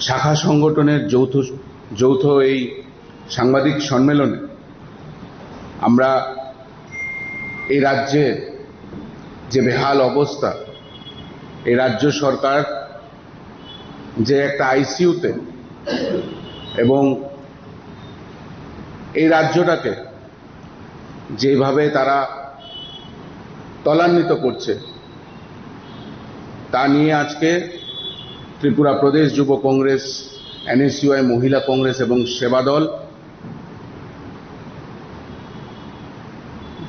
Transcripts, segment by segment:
শাখা সংগঠনের যৌথ যৌথ এই সাংবাদিক সম্মেলনে আমরা এই রাজ্যের যে বেহাল অবস্থা, এই রাজ্য সরকার যে একটা আইসিইউতে এবং এই রাজ্যটাকে যেভাবে তারা ত্বরান্বিত করছে, তা নিয়ে আজকে ত্রিপুরা প্রদেশ যুব কংগ্রেস, এনএসইউআই, মহিলা কংগ্রেস এবং সেবা দল।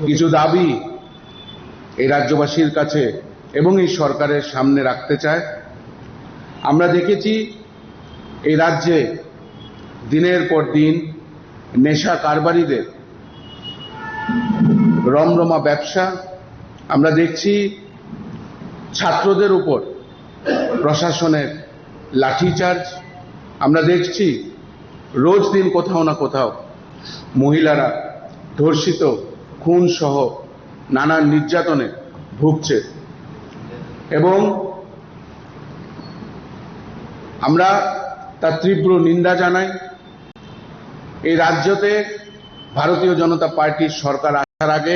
কিছু দাবি এই রাজ্যবাসীর কাছে এবং এই সরকারের সামনে রাখতে চায়। আমরা দেখেছি এই রাজ্যে দিনের পর দিন নেশা কারবারিদের রমরমা ব্যবসা। আমরা দেখছি ছাত্রদের উপর প্রশাসনের লাঠিচার্জ আমরা দেখছি রোজ দিন কোথাও না কোথাও মহিলারা ধর্ষিত খুন সহ নানান নির্যাতনে ভুগছে। এবং আমরা তার তীব্র নিন্দা জানাই। এই রাজ্যতে ভারতীয় জনতা পার্টির সরকার আসার আগে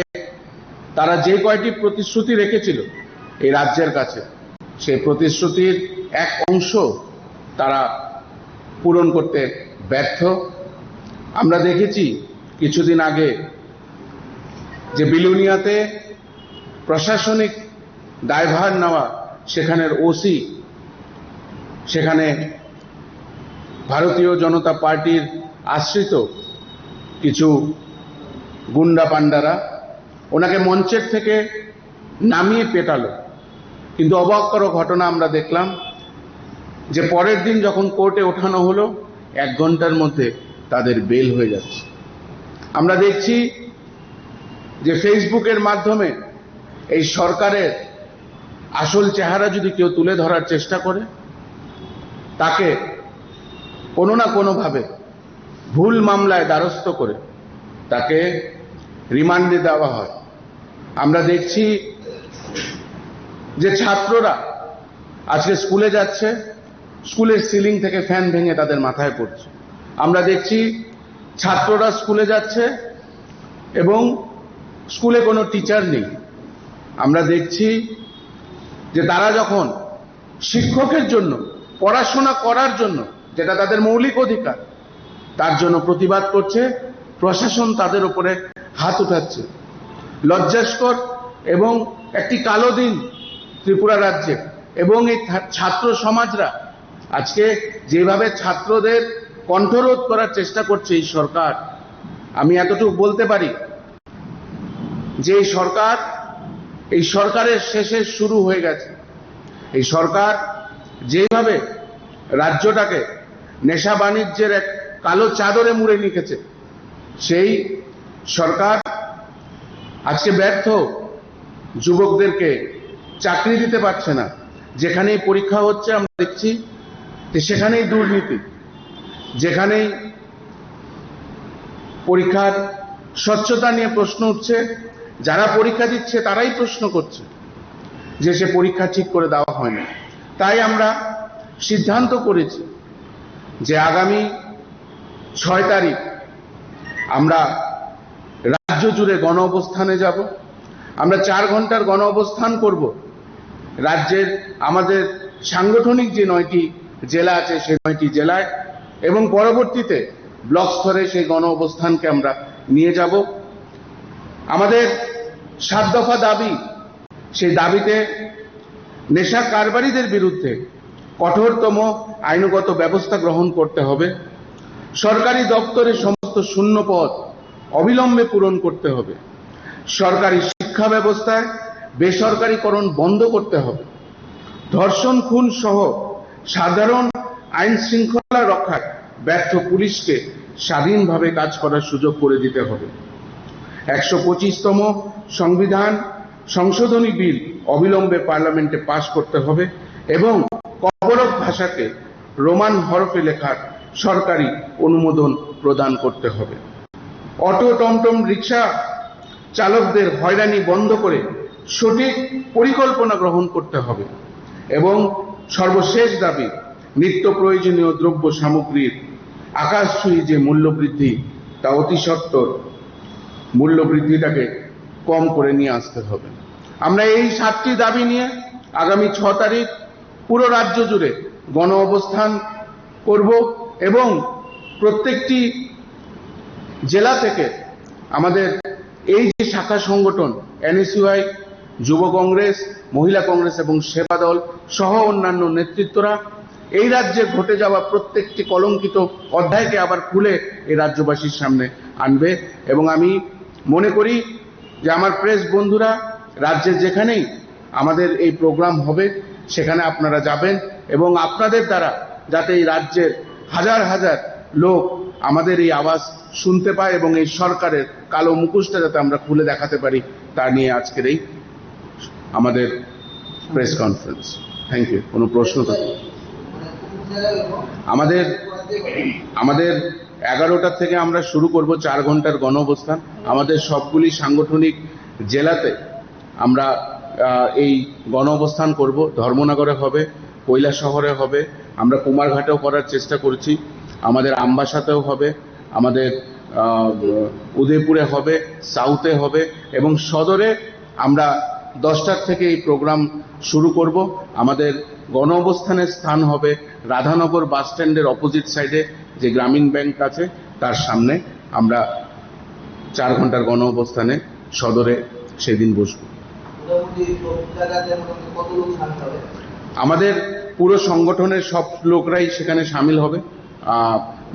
তারা যে কয়টি প্রতিশ্রুতি রেখেছিল এই রাজ্যের কাছে, সেই প্রতিশ্রুতির এক অংশ তারা পূরণ করতে ব্যর্থ। আমরা দেখেছি কিছুদিন আগে যে বিলুনিয়াতে প্রশাসনিক দায়ভার নেওয়া সেখানের ওসি সেখানে ভারতীয় জনতা পার্টির আশ্রিত কিছু গুন্ডা পান্ডারা ওনাকে মঞ্চের থেকে নামিয়ে পেটালো। কিন্তু অবাক ঘটনা আমরা দেখলাম যে পরের দিন যখন কোর্টে ওঠানো হলো, এক ঘণ্টার মধ্যে তাদের বেল হয়ে যাচ্ছে। আমরা দেখছি যে ফেসবুকের মাধ্যমে এই সরকারের আসল চেহারা যদি কেউ তুলে ধরার চেষ্টা করে, তাকে কোনো না কোনোভাবে ভুল মামলায় দ্বারস্থ করে তাকে রিমান্ডে দেওয়া হয়। আমরা দেখছি যে ছাত্ররা আজকে স্কুলে যাচ্ছে স্কুলের সিলিং থেকে ফ্যান ভেঙে তাদের মাথায় পড়ছে। আমরা দেখছি ছাত্ররা স্কুলে যাচ্ছে এবং স্কুলে কোনো টিচার নেই। আমরা দেখছি যে তারা যখন শিক্ষকের জন্য, পড়াশোনা করার জন্য, যেটা তাদের মৌলিক অধিকার, তার জন্য প্রতিবাদ করছে, প্রশাসন তাদের উপরে হাত উঠাচ্ছে। লজ্জাস্কর এবং একটি কালো দিন ত্রিপুরা রাজ্যে এবং এই ছাত্র সমাজরা আজকে যেভাবে ছাত্রদের কণ্ঠরোধ করার চেষ্টা করছে এই সরকার, আমি এতটুকু বলতে পারি যে এই সরকার, এই সরকারের শেষে শুরু হয়ে গেছে। এই সরকার যেভাবে রাজ্যটাকে নেশা বাণিজ্যের এক কালো চাদরে মুড়ে নিকেছে, সেই সরকার আজকে ব্যর্থ। যুবকদেরকে চাকরি দিতে পারছে না। যেখানেই পরীক্ষা হচ্ছে, আমরা দেখছি সেখানেই দুর্নীতি, যেখানেই পরীক্ষার স্বচ্ছতা নিয়ে প্রশ্ন উঠছে, যারা পরীক্ষা দিচ্ছে তারাই প্রশ্ন করছে যে সে পরীক্ষা ঠিক করে দেওয়া হয় না। তাই আমরা সিদ্ধান্ত করেছি যে আগামী ছয় তারিখ আমরা রাজ্য জুড়ে গণ অবস্থানে যাব। আমরা চার ঘণ্টার গণ অবস্থান করব। রাজ্যের আমাদের সাংগঠনিক যে নয়টি জেলা আছে সেই নয়টি জেলায় এবং পরবর্তীতে ব্লক স্তরে সেই গণ অবস্থানকে আমরা নিয়ে যাব। আমাদের সাত দফা দাবি, সেই দাবিতে নেশা কারবারিদের বিরুদ্ধে কঠোরতম আইনগত ব্যবস্থা গ্রহণ করতে হবে। সরকারি দপ্তরে সমস্ত শূন্য পদ অবিলম্বে পূরণ করতে হবে। সরকারি শিক্ষা ব্যবস্থায় বেসরকারীকরণ বন্ধ করতে হবে। ধর্ষণ, খুন সহ সাধারণ আইন শৃঙ্খলা রক্ষায় ব্যর্থ পুলিশকে স্বাধীনভাবে কাজ করার সুযোগ করে দিতে হবে। একশো পঁচিশতম সংবিধান সংশোধনী বিল অবিলম্বে পার্লামেন্টে পাশ করতে হবে এবং কবরক ভাষাকে রোমান হরফে লেখার সরকারি অনুমোদন প্রদান করতে হবে। অটো টমটম রিক্সা চালকদের হয়রানি বন্ধ করে সঠিক পরিকল্পনা গ্রহণ করতে হবে এবং সর্বশেষ দাবি, নিত্য প্রয়োজনীয় দ্রব্য সামগ্রীর আকাশছুঁয়ী যে মূল্যবৃদ্ধি, তা অতি সত্বর। মূল্য বৃদ্ধিটাকে কম করে নিয়ে আসতে হবে। আমরা এই সাতটি দাবি নিয়ে আগামী ছ তারিখ পুরো রাজ্য জুড়ে গণ অবস্থান করব এবং প্রত্যেকটি জেলা থেকে আমাদের এই যে শাখা সংগঠন, এনএসইউআই যুব কংগ্রেস, মহিলা কংগ্রেস এবং সেবা দল সহ অন্যান্য নেতৃত্বরা এই রাজ্যে ঘটে যাওয়া প্রত্যেকটি কলঙ্কিত অধ্যায়কে আবার খুলে এই রাজ্যবাসীর সামনে আনবে এবং আমি মনে করি যে আমার প্রেস বন্ধুরা রাজ্যের যেখানেই আমাদের এই প্রোগ্রাম হবে, সেখানে আপনারা যাবেন এবং আপনাদের দ্বারা যাতে এই রাজ্যের হাজার হাজার লোক আমাদের এই আওয়াজ শুনতে পায় এবং এই সরকারের কালো মুখোশটা যাতে আমরা খুলে দেখাতে পারি, তা নিয়ে আজকের এই আমাদের প্রেস কনফারেন্স থ্যাংক ইউ কোনো প্রশ্ন থাকলে আমাদের আমাদের এগারোটার থেকে আমরা শুরু করব, চার ঘণ্টার গণ অবস্থান। আমাদের সবগুলি সাংগঠনিক জেলাতে আমরা এই গণ অবস্থান করব। ধর্মনগরে হবে কৈলা শহরে হবে, আমরা কুমারঘাটেও করার চেষ্টা করছি। আমাদের আমবাসাতেও হবে, আমাদের উদয়পুরে হবে, সাউথে হবে, এবং সদরে আমরা দশটার থেকে এই প্রোগ্রাম শুরু করব। আমাদের গণ অবস্থানের স্থান হবে রাধানগর বাস স্ট্যান্ডের অপোজিট সাইডে যে গ্রামীণ ব্যাংক আছে তার সামনে। আমরা চার ঘণ্টার গণ অবস্থানে সদরে সেদিন বসবো। আমাদের পুরো সংগঠনের সব লোকরাই সেখানে সামিল হবে।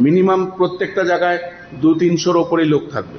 মিনিমাম প্রত্যেকটা জায়গায় দু তিনশোর ওপরেই লোক থাকবে।